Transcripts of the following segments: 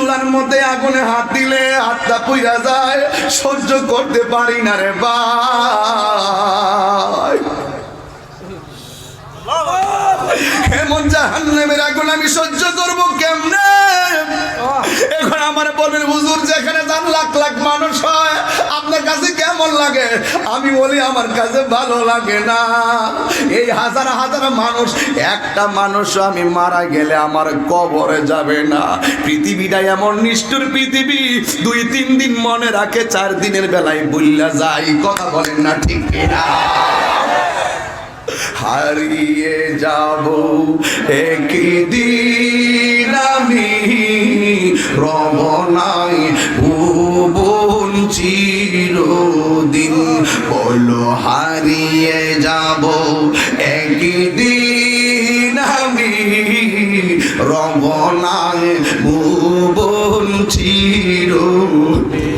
চুলার মধ্যে আগুনে হাত দিলে হাতটা পুইরা যায়। সহ্য করতে পারি না রে ভাই। এমন জাহান্নামের আগুন আমি সহ্য করব কেমনে? এখন আমার বলবেন হুজুর যেখানে যান লাখ লাখ মানুষ হয় লাগে, আমি বলি আমার কাছে ভালো লাগে না। এই হাজার হাজার মানুষ, একটা মানুষ আমি মারা গেলে আমার কবরে যাবে না। পৃথিবীটা এমন নিষ্ঠুর পৃথিবী, দুই তিন দিন মনে রাখে, চার দিনের বেলায় বুল্লা যাই কথা বলেন না ঠিক না হারিয়ে যাব একদিন আমি রমনাই ভুবন চিরদিন বলো হারিয়ে যাব একদিন আমি। রবনায় ভুবন চিরদিন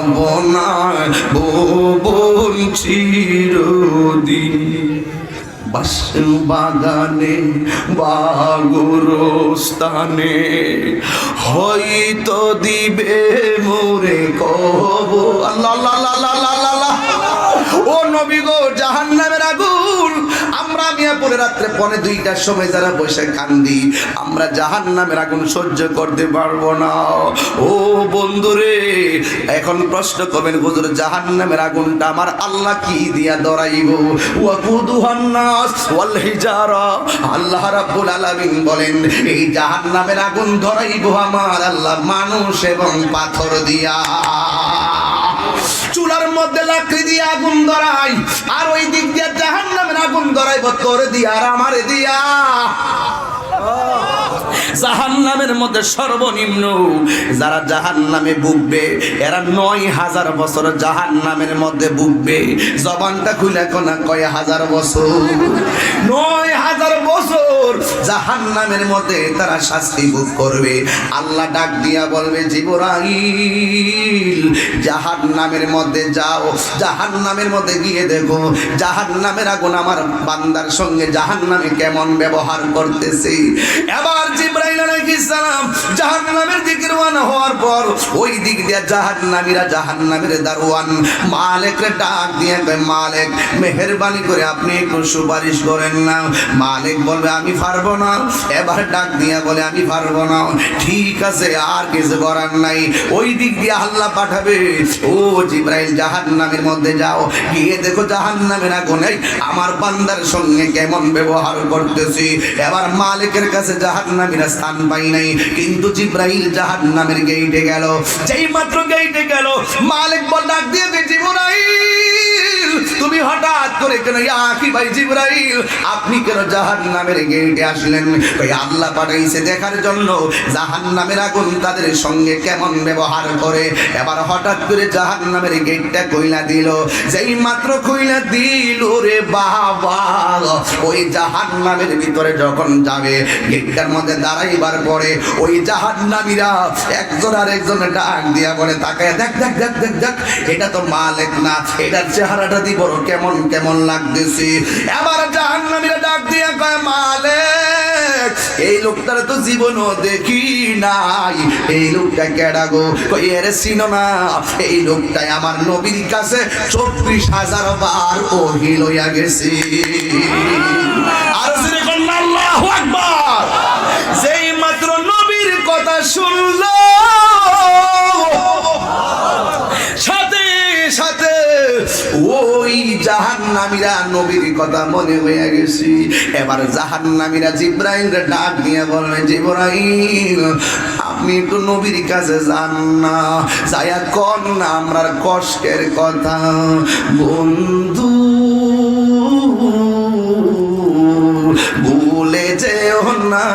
রমনা ভুবন চিরদিন বাস বাগানে বাগুরস্থানে হয়তো দিবে মোরে কব আল্লাহ। ও নবী গো, জাহান্নামের আগুন আমরা মিয়াপুরে রাত্রে পনে দুইটার সময় যারা বসে কান্দি, আমরা জাহান্নামের আগুন সহ্য করতে পারব না। ও বন্ধুরে, এখন প্রশ্ন করবেন, হুজুর, জাহান্নামের আগুনটা আমার আল্লাহ কি দিয়া দরাইব ওয়াকুদুহান নাস ওয়াল হিজারা। আল্লাহ রাব্বুল আলামিন বলেন, এই জাহান্নামের আগুন ধরাইব আমার আল্লাহ মানুষ এবং পাথর দিয়া। চুলার মধ্যে লাকড়ি দিয়ে আগুন ধরাই, আর ওই দিক দিয়ে জাহান নামের আগুন ধরাইব তোর দিয়া আর আমার দিয়া। জাহান নামের মধ্যে সর্বনিম্ন। যারা জাহান নামে বুকবে এরা নয় হাজার বছর জাহান নামের মধ্যে বুকবে জবানটা খুলে কোনা কয় হাজার বছর? নয় হাজার বছর জাহান নামের মধ্যে তারা শাস্তি করবে। আল্লাহ ডাক দিয়া বলবে, জিবরাইল জাহান নামের মধ্যে যাও জাহান নামের মধ্যে গিয়ে দেখো জাহান নামের আগুন আমার বান্দার সঙ্গে জাহান নামে কেমন ব্যবহার করতেছে। এবার জিব্রাইল করে আপনি একটু সুপারিশ করেন না। মালিক বলবে, আমি পারব না। এবার ডাক দিয়ে বলে, আমি পারব না। ঠিক আছে, আর কিছু করার নাই। ওই দিক দিয়ে আল্লাহ পাঠাবে, ও জিব্রাইল, জাহান্নামের মধ্যে যাও। গিয়ে দেখো জাহান্নামের আগুনে আমার বান্দার সঙ্গে কেমন ব্যবহার করতেছি। এবার মালিকের কাছে জাহান্নামীরা স্থান পাই নাই কিন্তু জিব্রাইল জাহান্নামের গেইটে গেল। যেই মাত্র গেইটে গেল, মালিক বল ডাক দিয়ে দে জিব্রাইল। তুমি হঠাৎ করে কেন আখি ভাই জিব্রাইল, আপনি কেন জাহান্নামের গেইটে আসলেন? ওই আল্লাহ পাঠাইছে দেখার জন্য, জাহান্নামের আগুন তাদের সঙ্গে কেমন ব্যবহার করে? এবার হঠাৎ করে জাহান্নামের গেটটা কইলা দিল। যেই মাত্র কইলা দিল রে বাবা! ওই জাহান্নামের ভিতরে যখন যাবে গেটটার মধ্যে দাঁড়াইবার পরে ওই জাহান্নামীরা একজন আর একজন ডাক দিয়া বলে, তাকায় দেখ দেখ দেখ দেখ দেখ, এটা তো মালিক না, এটার চেহারাটা দি বড় কেমন কেমন লাগতেছে। এবার জাহান্নামীরা ডাক দিয়া কয়, মালিক, এই লোকটার তো জীবনও দেখি নাই। এই লোকটা কেডা গো? এর চিনো না, এই লোকটাই আমার নবীর কাছে চব্বিশ হাজার বার ওহি লইয়া গেছি। আর জোরে বলুন আল্লাহু আকবার যেই মাত্র নবীর কথা শুনলো। সাথে সাথে ওই জাহান্নামীরা নবীর কথা মনে হয়ে গেছি। এবার জাহান্নামীরা জিব্রাইল ডাক দিয়ে বলবে, জিব্রাইল, আপনি একটু নবীর কাছে যান না। যায়া কন না আমরার কষ্টের কথা। বন্ধু, ভুলে যেও না।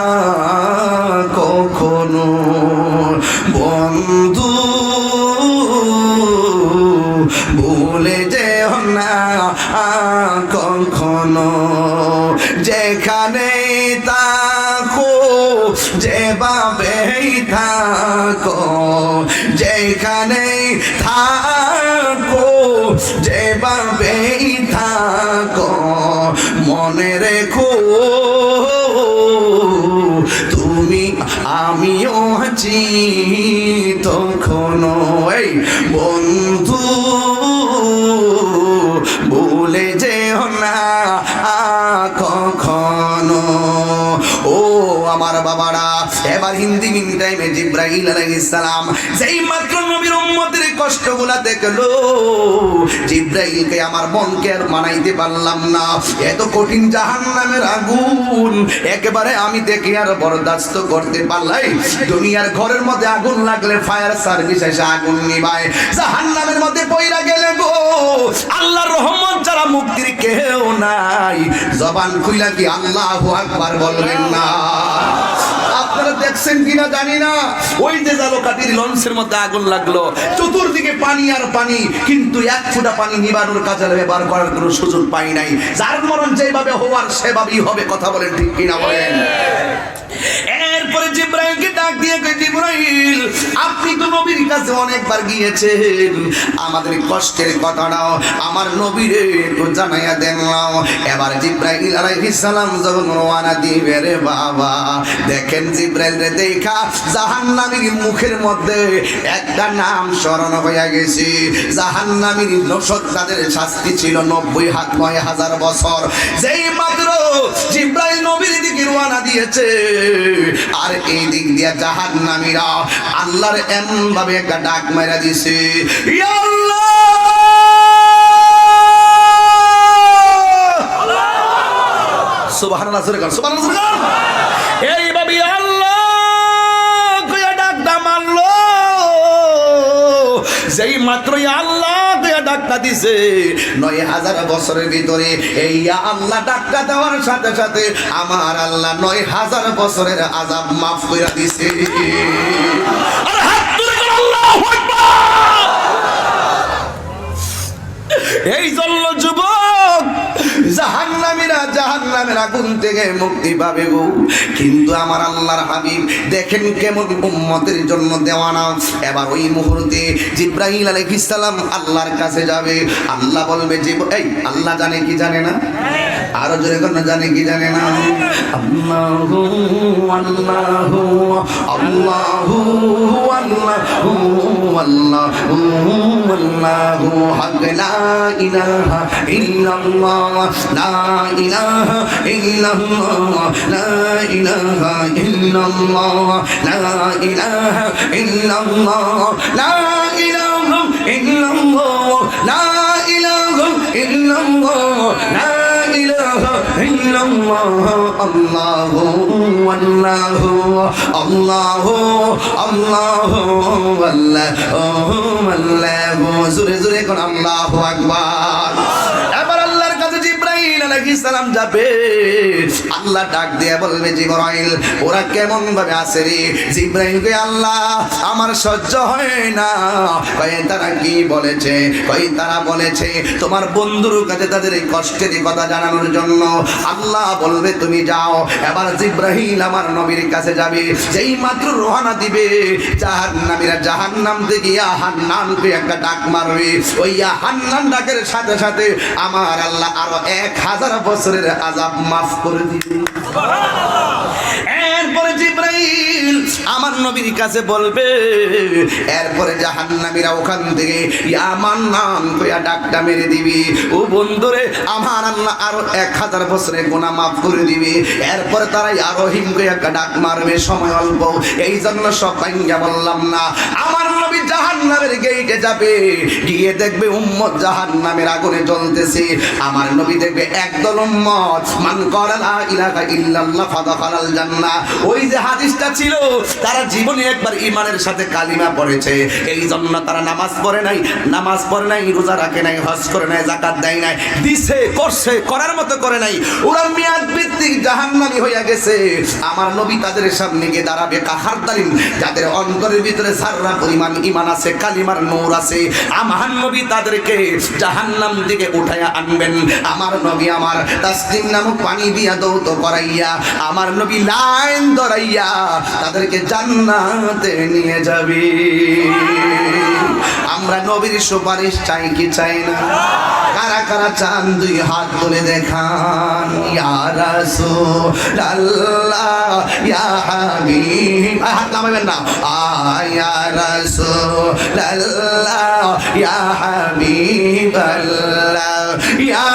এবার টাইমে জিব্রাহিল আলাইহিস সালাম যেই মাত্র নবীর উম্মতের কষ্টগুলা দেখল, জিব্রাইলকে আমার মনকে আর মানাইতে পারলাম না। এত কঠিন জাহান্নামের আগুন, একেবারে আমি দেখে আর বরদাস্ত করতে পারলাই। দুনিয়ার ঘরের মধ্যে আগুন লাগলে ফায়ার সার্ভিস এসে আগুন নিবায়। জাহান্নামের মধ্যে পয়রা গেলে গো, আল্লাহর রহমত যারা মুক্তির কেউ নাই। জবান খুইলা কি আল্লাহু আকবার বলবেন না? আপনারা দেখছেন কিনা জানি না। ওই যে জালকাটির লঞ্চের মধ্যে আগুন লাগল, চতুর্দিকে পানি আর পানি, কিন্তু এক ফুটা পানি নিবারণের কাজে ব্যবহার করার কোনো সুযোগ পাই নাই। যার মরণ যেভাবে হওয়ার সেভাবেই হবে, কথা বলেন ঠিক কিনা বলেন? এরপরে জিব্রাইলকে ডাক দিয়ে কই জিব্রাইল, আপনি তো নবীর কাছে অনেকবার গিয়েছেন। আমাদের কষ্টের কথাটাও আমার নবীরে একটু জানাইয়া দেন নাও। এবার জিব্রাইল আলাইহিস সালাম যখন রওনা দিবে, রে বাবা, দেখেন জিব্রাইল রে, দেখা, জাহান্নামীর মুখের মধ্যে একটা নাম স্মরণ হইয়া গেছে। জাহান্নামীর নসদ তাদের শাস্তি ছিল নব্বই হাত নয় হাজার বছর। যেই মাত্র জিব্রাইল নবীর দিকে রওনা দিয়েছে আর এই দিক দিয়া জাহান্নামীরা আল্লাহর এমন ভাবে একটা ডাক মেরা দিছে আল্লাহ! সুবহানাল্লাহ সুবহানাল্লাহ এইভাবে আল্লাহ মাত্রই ডাকটা দিছে। নয় হাজার বছরের ভিতরে এই আল্লাহ ডাকটা দেওয়ার সাথে সাথে আমার আল্লাহ নয় হাজার বছরের আজাব মাফ করে দিছে। এই জন্য যুবক জাহান্নামীরা জাহান্নামের আগুন থেকে মুক্তি পাবে গো। কিন্তু আমার আল্লাহর হাবিব দেখেন কেমন উম্মতের জন্য দেওয়ানা। এবার ওই মুহূর্তে জিব্রাহিল আলাইহিস সালাম আল্লাহর কাছে যাবে। আল্লাহ বলবে যে এই, আল্লাহ জানে কি জানে না? আরও জোরে কোন, জানে কি জানে না? আল্লাহু আল্লাহু আল্লাহু আল্লাহু আল্লাহু আল্লাহু, হক লা ইলাহা ইল্লাল্লাহ লা ইলাহা ইল্লাল্লাহ, লা ইলাহা ইল্লাল্লাহ, লা ইলাহা ইল্লাল্লাহ, লা ইলাহা ইল্লাল্লাহ, লা ইলাহা ইল্লাল্লাহ, লা ইলাহা ইল্লাল্লাহ, আল্লাহু আল্লাহু আল্লাহু আল্লাহু আল্লাহু আল্লাহু, জোরে জোরে কোন আল্লাহু আকবার। এবার আল্লাহর কাছে জিব্রাইল আলাইহিস সালাম যাবে। আল্লাহ ডাক দিয়ে বলবে, জিব্রাইল, ওরা কেমন ভাবে আছে রে? জিব্রাইল কে আল্লাহ, আমার সহ্য হয় না। কয়ে, তারা কি বলেছে? কই তারা বলেছে, তোমার বন্ধুর কাছে তাদের এই কষ্টের কথা জানানোর জন্য। আল্লাহ বলবে, তুমি যাও, এবার জিব্রাহিল আমার নবীর কাছে যাবে। যেই মাত্র রোহানা দিবে, জাহান্নামীরা জাহান্নাম থেকে ইয়া হান্নানকে একটা ডাক মারবে। ওই ইয়া হান্নান ডাকের সাথে সাথে আমার আল্লাহ আরও এক হাজার বছরের আজাব মাফ করে দিবে এরপরে জিব্রাইল আমার নবীর কাছে বলবে, এরপরে জাহান্নামীরা ওখান থেকে, ইয়া মান্নান কইয়া ডাকটা মেরে দিবি। ও বন্ধুরে, আমার আল্লাহ আরও এক হাজার বছরে গোনা মাফ করে দিবি। এরপরে তারা ইয়া রহিম কইয়া ডাক মারবে, সময় অল্প। এই জন্য সব ভাঙ্গা বললাম না। আমার নবী জাহান্নামের গেইটে যাবে, গিয়ে দেখবে উম্মত জাহান্নামের আগুনে জ্বলতেছে। আমার নবী দেখবে, একদল উম্মত, মান করা লা ইলাহা ইল্লাল্লাহ ফাদাখালাল জান্নাহ। ওই যে হাদিসটা ছিল, তারা জীবনে একবার ইমানের সাথে কালিমা পড়েছে। এই জন্য তারা নামাজ পড়ে নাই, নামাজ পড়ে নাই, রোজা রাখে নাই, হজ করে নাই জাকাত দেয় নাই, দিছে, করছে, করার মতো করে নাই। ওরা মেয়াদ ভিত্তিক জাহান্নামী হইয়া গেছে। আমার নবী তাদের সামনে গিয়ে দাঁড়াবে, কাহার তালিম? যাদের অন্তরের ভিতরে সাররা পরিমাণ ইমান আছে, কালিমার নূর আছে, আমার নবী তাদেরকে জাহান্নাম দিকে উঠাইয়া আনবেন। আমার নবী আমার তাসলিম নামক পানি দিয়া দৌত করাইয়া, আমার নবী লাইন ধরাইয়া তাদেরকে জান্নাতে নিয়ে যাবে। আমরা নবীর সুপারিশ চাই কি চাই না? কারা কারা চান দুই হাত তুলে দেখান। হাত নামাবেন না। আয়া রাসূলুল্লাহ, ইয়া হাবিবাল্লাহ, ইয়া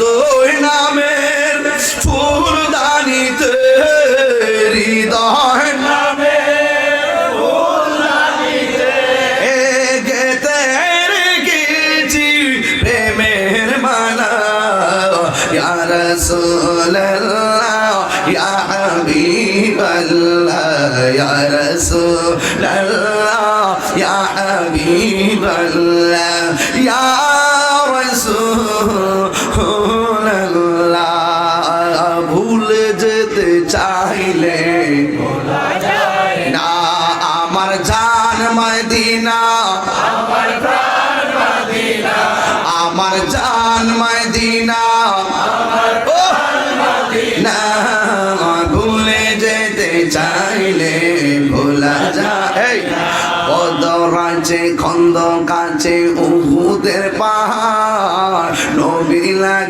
দই নামের ফুলদানিতে হৃদয় নামে প্রেমের মালা ইয়া হাবিবাল্লাহ ইয়া রাসূলুল্লাহ ইয়া হাবিবাল্লাহ ইয়া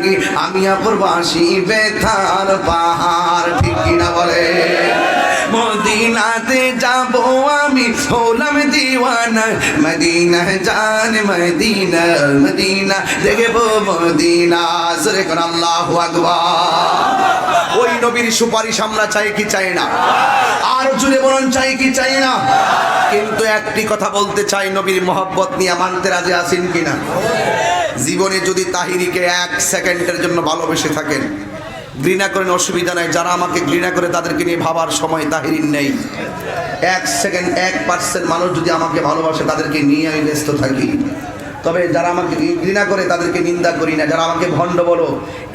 লাগি আমি অপরবাসী বেথার পাহাড়, ঠিক কিনা বলে? মদিনাতে যাব আমি, হলাম দিওয়ানা, মদিনা জান, মদিনা মদিনা, দেখব মদিনা সরে কোন আল্লাহু ওই নবীর সুপারিশ আমরা চাই কি চাই না? আর জুড়ে বলুন, চাই কি চাই না? কিন্তু একটি কথা বলতে চাই, নবীর মহব্বত নিয়ে মানতে রাজি আছেন কিনা? জীবনে যদি তাহিরিকে এক সেকেন্ডের জন্য ভালোবেসে থাকেন ঘৃণা করেন অসুবিধা নাই। যারা আমাকে ঘৃণা করে তাদেরকে নিয়ে ভাবার সময় তাহিরিন নেই। এক সেকেন্ড এক পার্সেন্ট মানুষ যদি আমাকে ভালোবাসে তাদেরকে নিয়ে আমি ব্যস্ত থাকি। তবে যারা আমাকে ঘৃণা করে তাদেরকে নিন্দা করি না। যারা আমাকে ভণ্ড বলো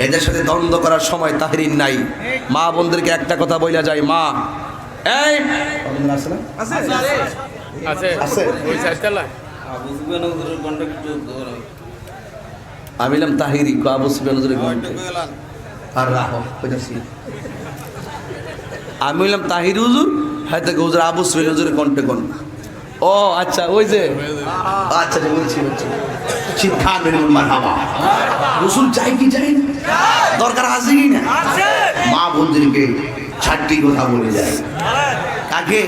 এদের সাথে দ্বন্দ্ব করার সময় তাহিরিন নাই। মা বোনদেরকে একটা কথা বইলা যায় মা এই আছে? আছে। আছে? আমি বললাম তাহিরি আবু সুফিয়ান আর রাহো আমি বললাম তাহির হুজুর হয়তো হুজুর আবু সুফিয়ান হুজুরের কণ্ঠে কোন। ও আচ্ছা ওই যে। আচ্ছা বলছি বলছি। শিক্ষা রসুল চাই কি চাই না? দরকার আছে কি না। মা বোনদেরকে ছাড়টি কথা বলে যায়। কাকে?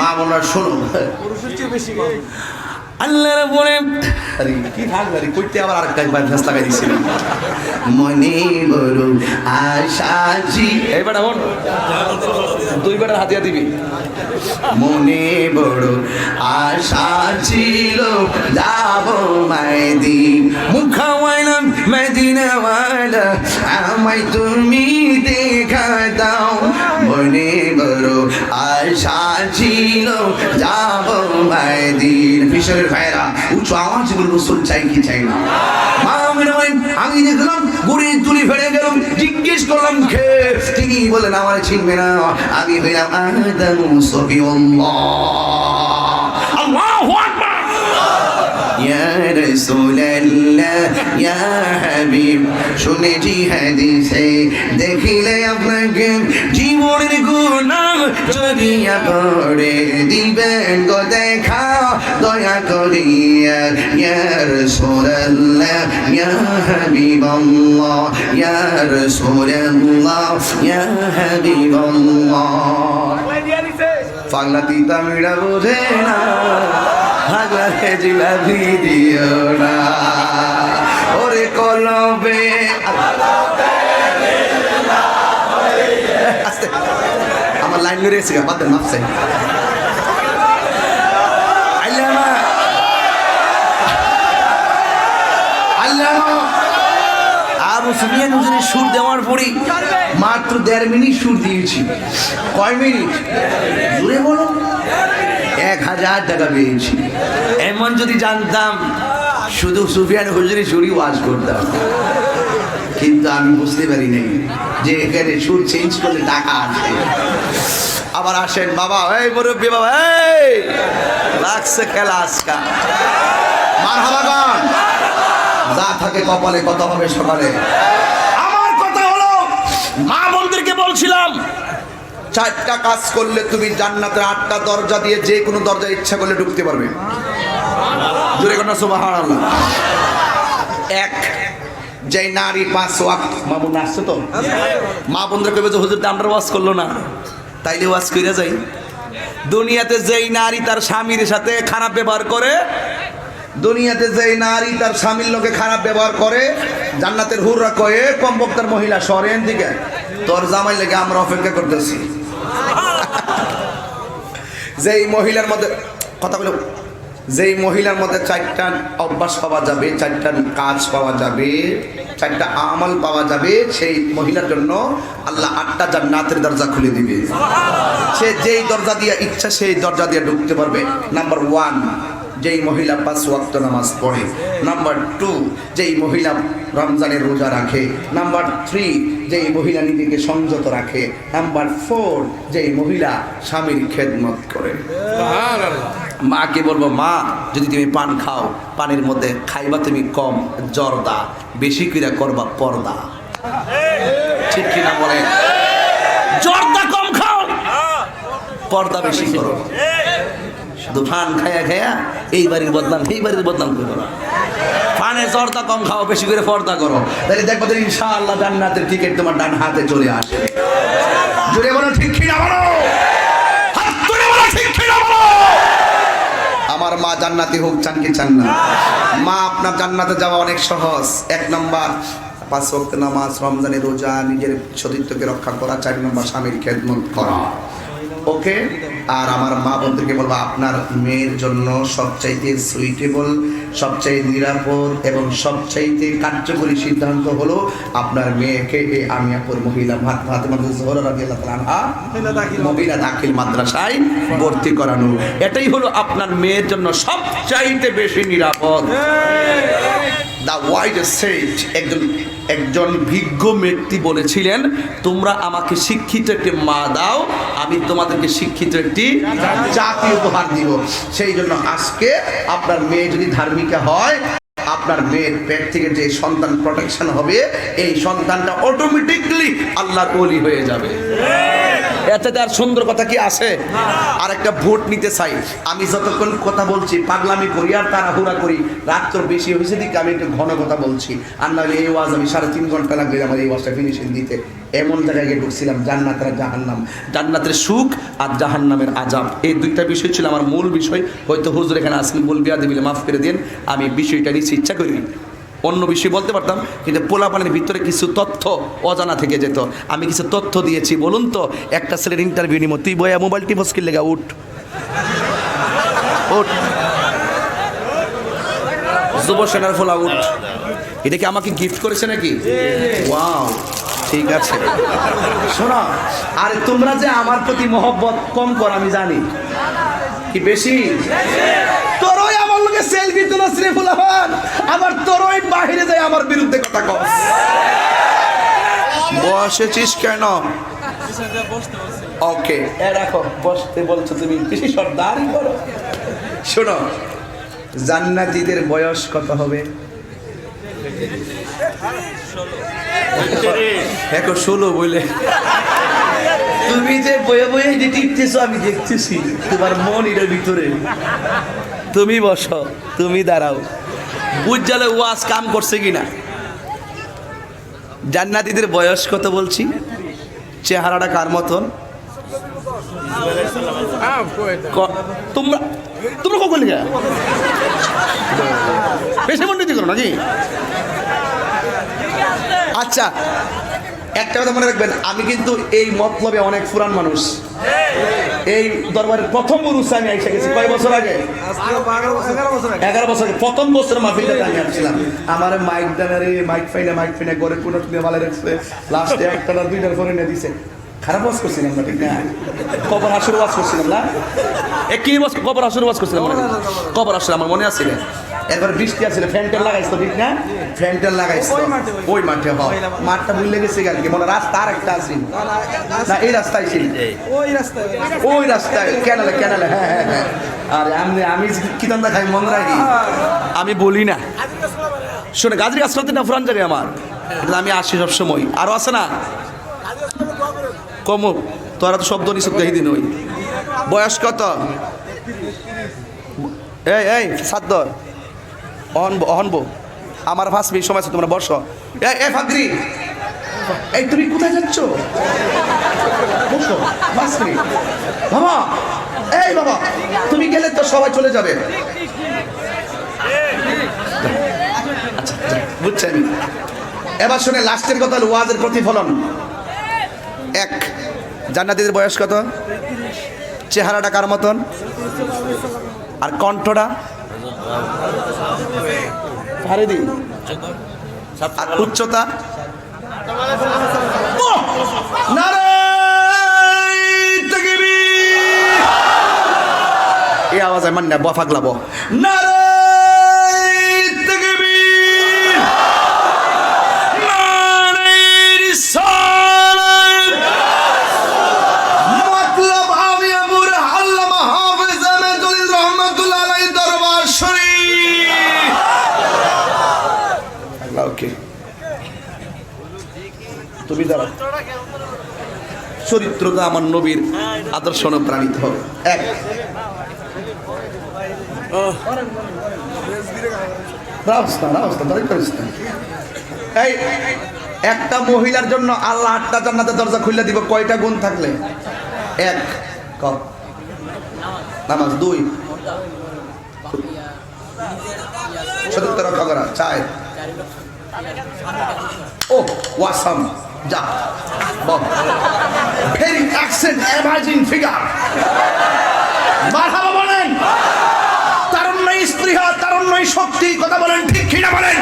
মা বোনরা শোনো। আল্লাহর বলে আরে, কি থাকবে আরে কইতে আবার আরেকটা একবার লাগাই দিছিল। মনে বড় আশা জি। এই দুই বেটার হাতিয়া দিবি। মনে বড় আশা ছিল, যাব মাইদিন। মুখাওয়াইলাম মেদিনাওয়ালা আমায় তুমি আশা ছিল, যাব মাইদিন কিশোরের ভাইরা উঁচু আওয়াজ বলব শুন চাই কি চাই না? আমি দেখলাম গুড়ি তুলি ফেলে গেলাম, জিজ্ঞেস করলাম খে তিনি বলেন, আমার চিনবে না, আমি হইলাম আদম সফিউল্লাহ। আল্লাহু আকবার ইয়া রাসূলুল্লাহ ইয়া হাবিব শুনেছি হাদিসে দেখিলে আপনাকে জীবনের গুনাহ জড়িয়া পড়ে দিবেন গো দেখা দয়া করিয়া ইয়া রাসূলুল্লাহ ইয়া হাবিবাল্লাহ ইয়া রাসূলুল্লাহ ইয়া হাবিবাল্লাহ। পাগলা তিতা মিড়া বোঝে না। পাগলা জিলাপি দিও না। ওরে কলবে আমার লাইন লড়ে এসে বাদ দেন মাপছে আবু সুফিয়ান হুজুরের সুর দেওয়ার পরেই মাত্র দেড় মিনিট সুর দিয়েছি। কয় মিনিট? জুড়ে বলো। এক হাজার টাকা পেয়েছি। এমন যদি জানতাম, শুধু সুফিয়ান হুজুরি সুরই ওয়াজ করতাম। কিন্তু আমি বুঝতে পারি নাই যে এখানে সুর চেঞ্জ করলে টাকা আসে আবার আসেন, বাবা, এই মুরব্বী বাবা, এই! লাগছে খেলা আজকা। মার যা থাকে কপালে কত হবে সকালে। আমার কথা হলো, মা বন্ধুকে বলছিলাম চারটা কাজ করলে তুমি জান্নাতের আটটা দরজা দিয়ে যে কোনো দরজা ইচ্ছা করলে ঢুকতে পারবে। এক যে নারী পাঁচ ওয়াক্ত মা বোন আসছে তো? মা বোনরা কইবে যে, হুজুর আমরা ওয়াজ করল না। তাইলে ওয়াজ কইরা যাই। দুনিয়াতে যেই নারী তার স্বামীর সাথে খারাপ ব্যবহার করে, দুনিয়াতে যেই নারী তার স্বামীর লোকে খারাপ ব্যবহার করে, জান্নাতের হুররা কয়ে কমবক্তার মহিলা সরেন দিকে, তোর জামাই লেগে আমরা অপেক্ষা করতেছি। যেই মহিলার মধ্যে, কথা বলো। যেই মহিলার মধ্যে চারটা অভ্যাস পাওয়া যাবে, চারটা কাজ পাওয়া যাবে, চারটা আমল পাওয়া যাবে, সেই মহিলার জন্য আল্লাহ আটটা জান্নাতের দরজা খুলে দিবে। সে যেই দরজা দিয়ে ইচ্ছা, সেই দরজা দিয়ে ঢুকতে পারবে। নাম্বার ওয়ান যেই মহিলা পাঁচ ওয়াক্ত নামাজ পড়ে নাম্বার টু যেই মহিলা রমজানের রোজা রাখে নাম্বার থ্রি যেই মহিলা নিজেকে সংযত রাখে নাম্বার ফোর যেই মহিলা স্বামীর খেদমত করে। মাকে বলব মা যদি তুমি পান খাও পানির মধ্যে খাইবা তুমি কম জর্দা বেশি করে করবা পর্দা। ঠিক কিনা বলে জর্দা কম খাও পর্দা বেশি করো। শুধু পান খায়া খায়া এই বাড়ির বদনাম এই বাড়ির বদনাম করো না। পানে জর্দা কম খাও, বেশি করে পর্দা করো। তাহলে দেখব তো ইনশাআল্লাহ জান্নাতের টিকিট তোমার ডান হাতে চলে আসে। জুড়ে বলো, ঠিক কিনা বলো? আমার মা জান্নাতি হোক, চান কি চান না। মা, আপনার জান্নাতে যাওয়া অনেক সহজ। এক নম্বর, পাঁচ ওয়াক্ত নামাজ, রমজানে রোজা, নিজের সতীত্বকে রক্ষা করা। চার নম্বর, স্বামীর খেদমত করা। ওকে? আর আমার মা বন্ধুকে বলব আপনার মেয়ের জন্য সবচাইতে সুইটেবল সবচাইতে নিরাপদ এবং সবচাইতে কার্যকরী সিদ্ধান্ত হলো আপনার মেয়েকে এই আমিয়াপুর মহিলা মহিলা দাখিল। মাদ্রাসায় ভর্তি করানো। এটাই হলো আপনার মেয়ের জন্য সবচাইতে বেশি নিরাপদ। দা ওয়াইড সেট একজন একজন ভিজ্ঞ ব্যক্তি বলেছিলেন, তোমরা আমাকে শিক্ষিত একটি মা দাও, আমি তোমাদেরকে শিক্ষিত একটি জাতি উপহার দিব। সেই জন্য আজকে আপনার মেয়ে যদি ধার্মিকা হয়, আপনার মেয়ের পেট থেকে যে সন্তান প্রোটেকশন হবে, এই সন্তানটা অটোমেটিকলি আল্লাহর ওলি হয়ে যাবে। এটাতে আর সুন্দর কথা কি আছে? আর একটা ভোট নিতে চাই। আমি যতক্ষণ কথা বলছি, পাগলামি করি আর তাড়াহুড়া করি রাত্র বেশি হয়েছে দিকে আমি একটু ঘন কথা বলছি। আর নাহলে এই ওয়াজ আমি সাড়ে তিন ঘণ্টা লাগবে আমার এই ওয়াজটা ফিনিশিং দিতে। এমন জায়গায় গিয়ে ঢুকছিলাম জান্নাতের আর জাহান্নাম। জান্নাতের সুখ আর জাহান্নামের আজাব। এই দুইটা বিষয় ছিল আমার মূল বিষয়। হয়তো হুজুর এখানে আসলে বলবি, আদি বলে মাফ করে দিন। আমি বিষয়টা নিচ্ছি ইচ্ছা করি। অন্য বিষয় বলতে পারতাম, কিন্তু পোলাপানের ভিতরে কিছু তথ্য অজানা থেকে যেত। আমি কিছু তথ্য দিয়েছি, বলুন তো, একটা ছেলের ইন্টারভিউ নিব তুই বয়া মোবাইল টিপ স্কিল লেগা উঠ। উঠ। যুব সেনার ফোলা, উঠ। এটা কি আমাকে গিফট করেছে নাকি? ওয়াও ঠিক আছে। শোনো, আরে তোমরা যে আমার প্রতি মহব্বত কম কর, আমি জানি। কি বেশি? তোরই সেলফি তোলা শ্রীফুল আহ্বান আবার তোরই বাহিরে যায় আমার বিরুদ্ধে কথা কর বসেছিস কেন? ওকে। এ রাখো বসতে বলছো তুমি বেশি সর্দারি করো। শোনো জান্নাতীদের বয়স কত হবে? এখন ষোলো বলে তুমি যে বয়ে বয়ে যে টিপতেছো আমি দেখতেছি। তোমার মন এটার ভিতরে। তুমি বসো, তুমি দাঁড়াও। বুঝ জালে ওয়াজ কাম করছে কিনা? জান্নাতীদের বয়স কত বলছি? চেহারাটা কার মতন? তোমরা তোমরা কখন বেশি মন্ডিত করো নাকি? আচ্ছা একটা কথা মনে রাখবেন, আমি কিন্তু এই মতলবে অনেক পুরান মানুষ। এই দরবারের প্রথম উরুসে আমি এসে গেছি। কয় বছর আগে? এগারো বছর আগে। প্রথম বছর মাহফিলটা আমি আসছিলাম আমার মাইক দানারে মাইক ফাইনে মাইক ফাইনে করে কোনো ভালো রাখছে লাস্টে একটা না দুইটার ফোনে নিয়ে দিছে। খারাপ ওয়াজ করছিলাম না ঠিক না? কবর আসর ওয়াজ করছিলাম না? একই ওয়াজ কবর আসর ওয়াজ করছিলাম। কবর আসর আমার মনে আছে এরপর বৃষ্টি আসছিল ফ্যানটেল লাগাইছো ঠিক না? ফ্যানটেল লাগাইছো। ওই মাঠে হয়। মাঠটা ভুলে গেছে গাড়ি মনে রাস্তা আর একটা আছে। না এই রাস্তায় ছিল। ওই রাস্তায় ওই রাস্তায়। কেনালে কেনালে হ্যাঁ হ্যাঁ হ্যাঁ। আরে আমি আমি কি দান্দা খাই মনে রাখি আমি বলি না। শোনে গাজরি আসতে না ফুরান জায়গায় আমার। এটা আমি আসি সব সময় আরও আছে না? কম তোরা তো শব্দ নিছ দেখি দিন ওই। বয়স কত? এই এই সাদ্দ অহনবো অহনবো। আমার মিনিট সময় আছে, তোমরা বর্ষ এই ফাদ্রি এই, তুমি কোথায় যাচ্ছ? বসো পাঁচ মিনিট বাবা এই বাবা, তুমি গেলে তো সবাই চলে যাবে। আচ্ছা বুঝছেন এবার শুনে লাস্টের কথা, ওয়াজের প্রতিফলন। এক, জান্নাতীদের বয়স কত? চেহারাটা কার মতন? আর কণ্ঠটা? হারে দি আর উচ্চতা! এই আওয়াজ আমার না বফা গলাব ওকে। তুমি দাঁড়াও। চরিত্রটা আমার নবীর আদর্শ অনুপ্রাণিত এক। একটা মহিলার জন্য আল্লাহ আটটা জান্নাতের দরজা খুলে দিব, কয়টা গুণ থাকলে? এক। ক নামাজ, দুই। রক্ষা করা, চার। ও, ওয়াসাম, যা ভেরি অ্যাকসেন্ট অ্যামাজিং ফিগার মারহাবা বলেন। তারুণ্যই স্পৃহা, তারুণ্যই শক্তি, কথা বলেন, ঠিক কিনা বলেন।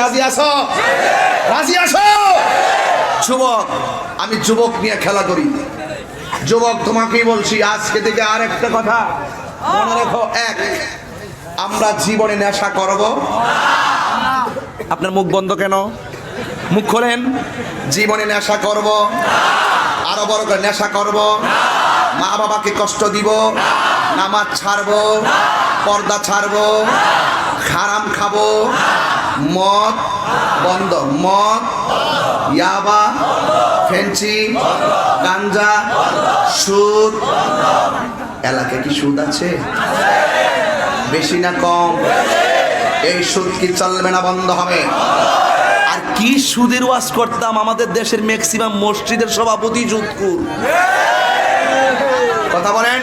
রাজি আছো? রাজি আছো? যুবক, আমি যুবক নিয়ে খেলা করি। যুবক, তোমাকেই বলছি, আজকে থেকে আর একটা কথা। মনে রেখো, এক, আমরা জীবনে নেশা করব। আপনার মুখ বন্ধ কেন? মুখ খোলেন। জীবনে নেশা করব। আরও বড় করে নেশা করব। মা বাবাকে কষ্ট দিব। নামাজ ছাড়বো। পর্দা ছাড়বো। খারাম খাব। মদ, বন্ধ। মদ, ইয়াবা ফেন্সি গাঞ্জা, সুদ। এলাকায় কি সুদ আছে? বেশি না কম? এই সুদ কি চলবে না বন্ধ হবে? আর কি সুদের ওয়াজ করতাম আমাদের দেশের ম্যাক্সিমাম মসজিদের সভাপতি সুদকুর কথা বলেন?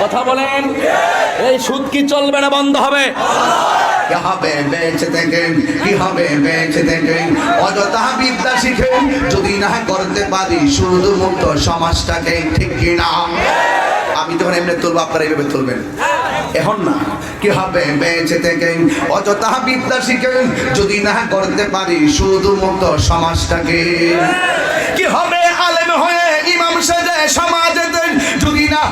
কথা বলেন। এই সুদ কি চলবে না বন্ধ হবে? কি হবে বেঁচে থেকে কি হবে বেঁচে থেকে অযথা বিদ্যা শিখে যদি না করতে পারি শুধু মুক্ত সমাজটাকে ঠিক কিনা? আমি তখন এমনি তুলবো, আপনারা এইভাবে তুলবেন। এখন না, কি হবে বেঁচে থেকে অযথা বিদ্যা শিখে যদি না করতে পারি শুধু মুক্ত সমাজটাকে কি হবে আলেম হয়ে ইমাম সেজে সমাজে যদি না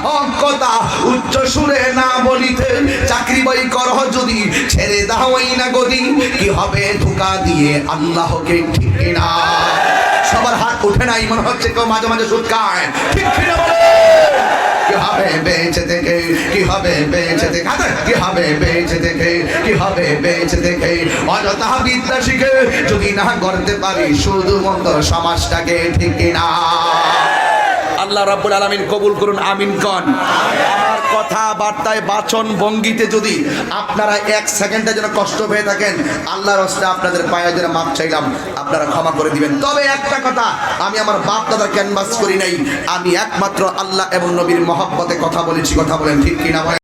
হক কথা। উচ্চ সুরে না বলিতে চাকরি বই করহ যদি ছেড়ে দাওই না গদি কি হবে ধোকা দিয়ে আল্লাহকে ঠিক কিনা সবার হাত উঠে নাই মনে হচ্ছে কেউ মাঝে মাঝে সুদ ঠিক কি হবে বেঁচে থেকে? কি হবে বেঁচে হাতে, কি হবে বেঁচে থেকে? কি হবে বেঁচে থেকে? অযথা বিদ্যা শিখে যদি না করতে পারি শুধুমাত্র সমাজটাকে ঠিক কিনা আল্লাহ রাব্বুল আলামিন কবুল করুন, আমিন কন। আমার কথা বার্তায় বাচন ভঙ্গিতে যদি আপনারা এক সেকেন্ডে যেন কষ্ট পেয়ে থাকেন, আল্লাহর হস্তে আপনাদের পায়ে যেন মাপ চাইলাম, আপনারা ক্ষমা করে দিবেন। তবে একটা কথা, আমি আমার বাপ দাদা ক্যানভাস করি নাই, আমি একমাত্র আল্লাহ এবং নবীর মহব্বতে কথা বলেছি, কথা বলেন ঠিক কিনা